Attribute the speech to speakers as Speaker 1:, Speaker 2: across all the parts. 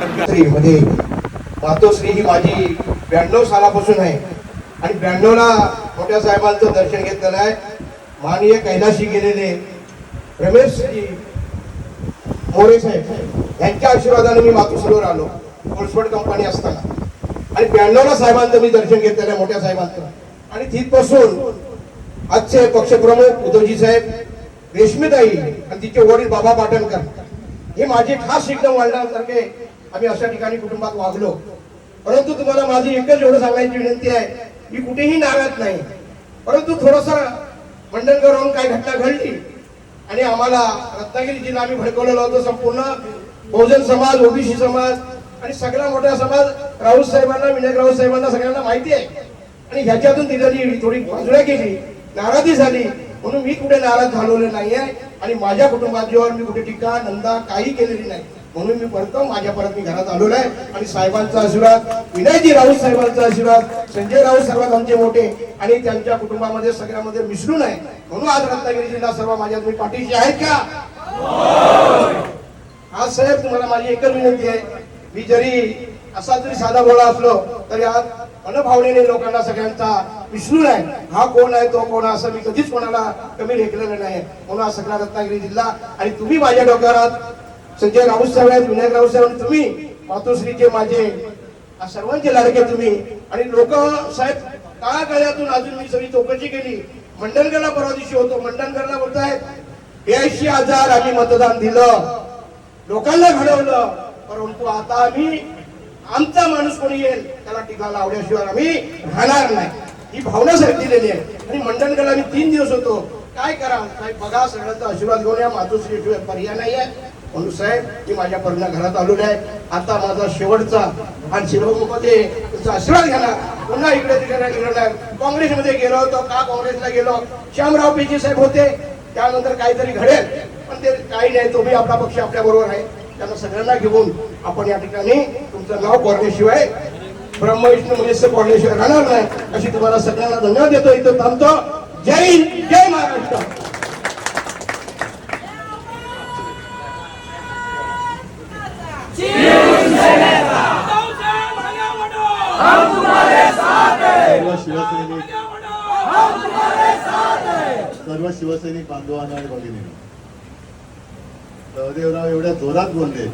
Speaker 1: मातोश्री मातोश्री ही माझी ब्याण्णव सालापासून आहे. आणि ब्याण्णवला मोठ्या साहेबांचं दर्शन घेतलेलं आहे. माननीय कैलाशी गेलेले रमेशजी मोरे साहेब यांच्या आशीर्वादाने मी मातोश्रीवर आलो कोळसवड कंपनी असताना. आणि ब्याण्णवला साहेबांचं मी दर्शन घेतलेलं आहे मोठ्या साहेबांचं. आणि तिथपासून आजचे पक्षप्रमुख उद्धवजी साहेब रेशमीताई आणि तिचे वडील बाबा पाटणकर हे माझे खास एकदम वाढण्यासारखे आम्ही अशा ठिकाणी कुटुंबात वागलो. परंतु तुम्हाला माझी एकच एवढं सांगायची विनंती आहे मी कुठेही नाराज नाही. परंतु थोडस राहून काही घटना घडली आणि आम्हाला रत्नागिरी जिल्हा आम्ही भडकवलेला होतो. संपूर्ण बहुजन समाज ओबीसी समाज आणि सगळा मोठा समाज राऊत साहेबांना विनायक राऊत साहेबांना सगळ्यांना माहिती आहे. आणि ह्याच्यातून तिथं थोडी बाजूला केली नाराजी झाली म्हणून मी कुठे नाराज झालेलो नाहीये आणि माझ्या कुटुंबाजीवर मी कुठे टीका नंदा काही केलेली नाही. म्हणून मी परतो माझ्या परत मी घरात आलेलो आहे. आणि साहेबांचा आशीर्वाद विनयजी राऊत साहेबांचा आशीर्वाद संजय राऊत सर्वात आमचे मोठे आणि त्यांच्या कुटुंबामध्ये सगळ्यामध्ये मिसळून आहे. म्हणून आज रत्नागिरी जिल्हा सर्व माझ्या तुम्ही पाठीशी आहेत का? आज साहेब तुम्हाला माझी एकच विनंती आहे. मी जरी असा जरी साधा बोला असलो तरी आज मनभावनेने लोकांना सगळ्यांचा विष्णू आहे. हा कोण आहे तो कोण असं मी कधीच कोणाला कमी लेखलेलं नाही म्हणून हा सगळा रत्नागिरी जिल्हा आणि तुम्ही माझ्या डोक्यावर संजय राऊत साहेब आहेत विनायक राऊत साहेब आणि तुम्ही मातोश्रीचे माझे सर्वांचे लाडके तुम्ही. आणि लोक साहेब काळाकाळातून अजून मी सगळी चौकशी केली. मंडणगडला परवा दिवशी होतो. मंडणगडला बोलतायत ब्याऐंशी हजार आम्ही मतदान दिलं. लोकांना घडवलं. परंतु आता आम्ही आमचा माणूस कोणी येईल त्याला टीका लावल्याशिवाय आम्ही राहणार नाही. ही भावना साहेब दिलेली आहे. आणि मंडणगडला आम्ही तीन दिवस होतो. काय करा? साहेब बघा सगळ्यांचा आशीर्वाद घेऊन या. मातोश्रीशिवाय पर्याय नाही आहे म्हणून साहेब मी माझ्या पर्ण घरात आलेलो आहे. आता माझा शेवटचा आणि शिवमध्ये तुमचा आशीर्वाद घेणार. पुन्हा इकडे तिकडे नाही काँग्रेसमध्ये गेलो होतो. का काँग्रेसला गेलो? श्यामराव पेजी साहेब होते. त्यानंतर काहीतरी घडेल. पण ते काही नाही. तुम्ही आपला पक्ष आपल्या बरोबर आहे. त्यांना सगळ्यांना घेऊन आपण या ठिकाणी तुमचं नाव कोरण्याशिवाय ब्रह्मविष्णू मनुष्य कोरण्याशिवाय राहणार नाही. अशी तुम्हाला सगळ्यांना धन्यवाद देतो. इथं थांबतो. जय हिंद. जय महाराष्ट्र
Speaker 2: सर्व शिवसैनिक सर्व शिवसैनिक बांधवांना आणि भगिनी सहदेवराव एवढ्या जोरात बोलले.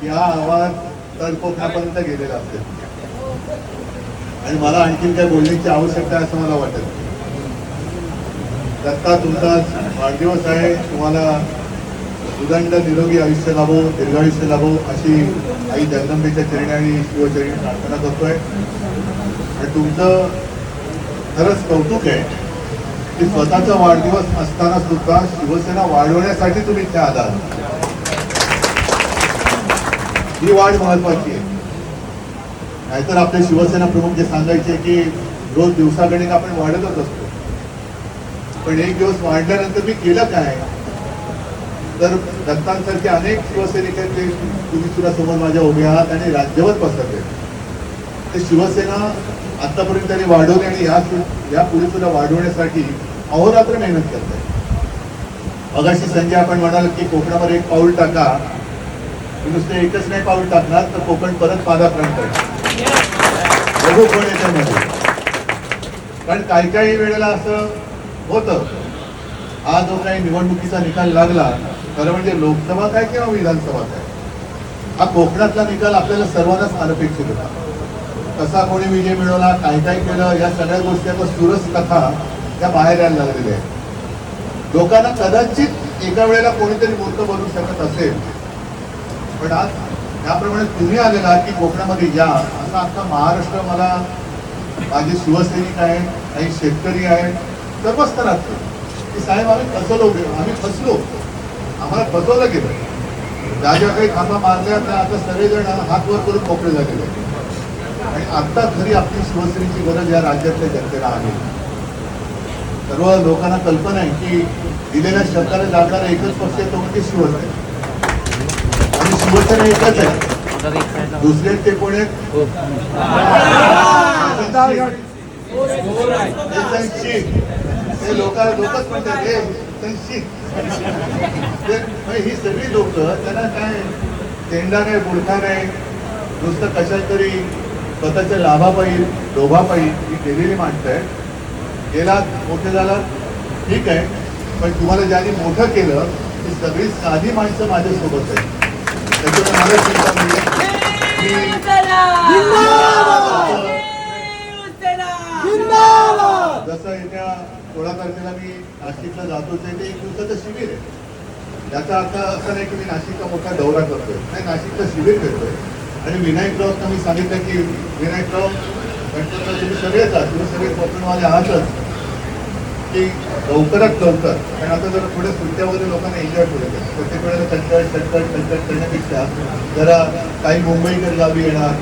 Speaker 2: की हा आवाज तर कोकणापर्यंत गेलेला असेल आणि मला आणखीन काही बोलण्याची आवश्यकता आहे असं मला वाटत. दत्ता तुमचा वाढदिवस आहे. तुम्हाला सुदंड निरोगी आयुष्य लाभो दीर्घायुष्य लाभो अशी आई जगदंबेच्या चरणी आणि शिवचरणी प्रार्थना करतोय. आणि तुमचं खरंच कौतुक आहे. की स्वतःचा वाढदिवस असताना सुद्धा शिवसेना वाढवण्यासाठी तुम्ही इथे आलात. ही वाढ महत्वाची आहे. नाहीतर आपले शिवसेना प्रमुख जे सांगायचे की रोज दिवसागणिक आपण वाढतच असतो. पण एक दिवस वाढल्यानंतर मी केलं काय? तर दत्तांसारखे अनेक शिवसैनिक आहेत ते तुम्ही सुद्धा समोर माझ्या उभे आहात आणि राज्यभर पसरले. ते शिवसेना आतापर्यंत त्यांनी वाढवली आणि या या पुढे सुद्धा वाढवण्यासाठी अहोरात्र मेहनत करत आहे मगाशी संजय आपण म्हणाल की कोकणावर एक पाऊल टाका. नुसते नुसतं एकच नाही पाऊल टाकणार तर कोकण परत पादाक्रांत करणार बघू कोण याच्यामध्ये कारण काही काही वेळेला असं होतं. हा जो काही निवडणुकीचा निकाल लागला खरं म्हणजे लोकसभा काय किंवा विधानसभा काय? हा कोकणातला निकाल आपल्याला सर्वांनाच अनपेक्षित होता. कसा कोणी विजय मिळवला काय काय केलं या सगळ्या गोष्टी आता सुरस कथा त्या बाहेर यायला लागलेल्या आहेत लोकांना कदाचित एका वेळेला कोणीतरी मूर्त बनवू शकत असेल. पण आज त्याप्रमाणे तुम्ही आलेला आहात की कोकणामध्ये या असं आता महाराष्ट्र मला माझे शिवसैनिक आहेत काही शेतकरी आहेत सर्व स्तरातले की साहेब आम्ही फसलो आम्ही फसलो. आम्हाला फसवलं गेलं. ज्या ज्या काही थांबा मारल्या त्या आता सगळेजण हात वर करून मोकळे झालेले आणि आत्ता खरी आपली शिवसेनेची गरज या राज्यातल्या जनतेला आहे. सर्व लोकांना कल्पना आहे की दिलेल्या शब्दाला लागणारा एकच पक्ष आहे तो म्हणजे शिवसेना आणि शिवसेना एकच आहे. दुसरे ते कोण आहेत? ते लोक लोकच म्हणतात हे ही सगळी लोक त्यांना काय तेंडा नाही बुडका नाही. नुसतं कशात तरी स्वतःच्या लाभापायी लोभापायी ही केलेली माणसं आहे गेला मोठे झाला. ठीक आहे. पण तुम्हाला ज्यांनी मोठं केलं ती सगळी साधी माणसं माझ्यासोबत आहे त्याच्यामुळे मला चिंता नाही. जसं येत्या सोळा तारखेला मी नाशिकला आहे ते एक दिवसाचं शिबिर आहे. याचा अर्थ असा नाही की मी नाशिकचा मोठा दौरा करतोय. नाही नाशिकचं शिबिर घेतोय आणि विनायकरावना मी सांगितलं की विनायकराव गणपतराव तुम्ही सगळेच आहात तुम्ही सगळे कोकणवाले आहातच. की लवकरात लवकर. कारण आता जर थोड्या सुट्ट्या वगैरे लोकांना एन्जॉय करू प्रत्येक वेळेला कटकट कटकट कटकट करण्यापेक्षा जरा काही मुंबईकर गावी येणार.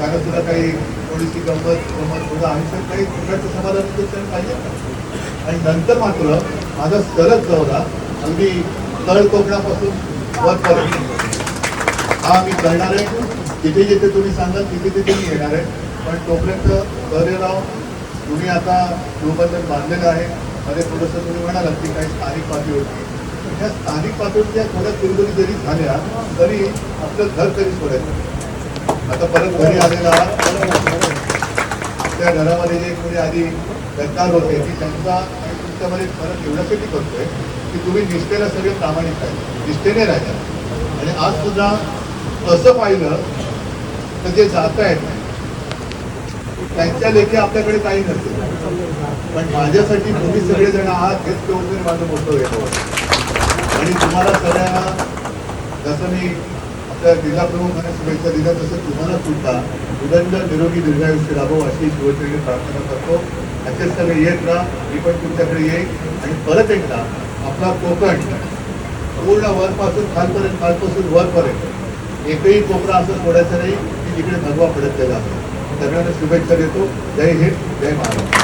Speaker 2: कारण तुला काही थोडीशी गंमत गंमत थोडं आयुष्यात काही प्रकारचं समाधान तर पाहिजे आणि नंतर मात्र माझा सरच दौरा अगदी तळ कोकणापासून वरपर्यंत हा मी करणार आहे. जिथे जिथे तुम्ही सांगाल तिथे तिथे मी येणार आहे. पण तोपर्यंत लावून तुम्ही आता गृहबंधन बांधलेलं आहे मध्ये थोडंसं तुम्ही म्हणालात की काही स्थानिक पातळीवरती. होती ह्या स्थानिक पातळीच्या थोड्या कुरबुरी जरी झाल्या तरी आपलं घर तरी सोडायचं. आता परत घरी आलेला त्या घरामध्ये जे कोणी आधी गद्दार होते की त्यांचा आणि तुमच्यामध्ये फरक एवढ्यासाठी करतोय की तुम्ही निष्ठेला सगळे प्रामाणिक आहे निष्ठेने राहिला आणि आज सुद्धा असं पाहिलं तर जे जात आहेत त्यांच्या लेखी आपल्याकडे काही नसते. पण माझ्यासाठी तुम्ही सगळेजण आहात हेच मी माझं मोठं येतो आणि तुम्हाला सगळ्यांना जसं मी आपल्या जिल्हा प्रमुखांना शुभेच्छा दिल्या तसं तुम्हाला सुद्धा उदंड निरोगी दीर्घायुष्य लाभो अशी शिवसेनेने प्रार्थना करतो. असेच सगळे येत राहा मी पण तुमच्याकडे येईल आणि परत एकदा आपला कोकण पूर्ण वरपासून खालपर्यंत खालपासून वरपर्यंत एकही कोपरा असं सोडायचं नाही की जिकडे भगवा पडत गेला सगळ्यांना शुभेच्छा देतो. जय हिंद जय महाराष्ट्र.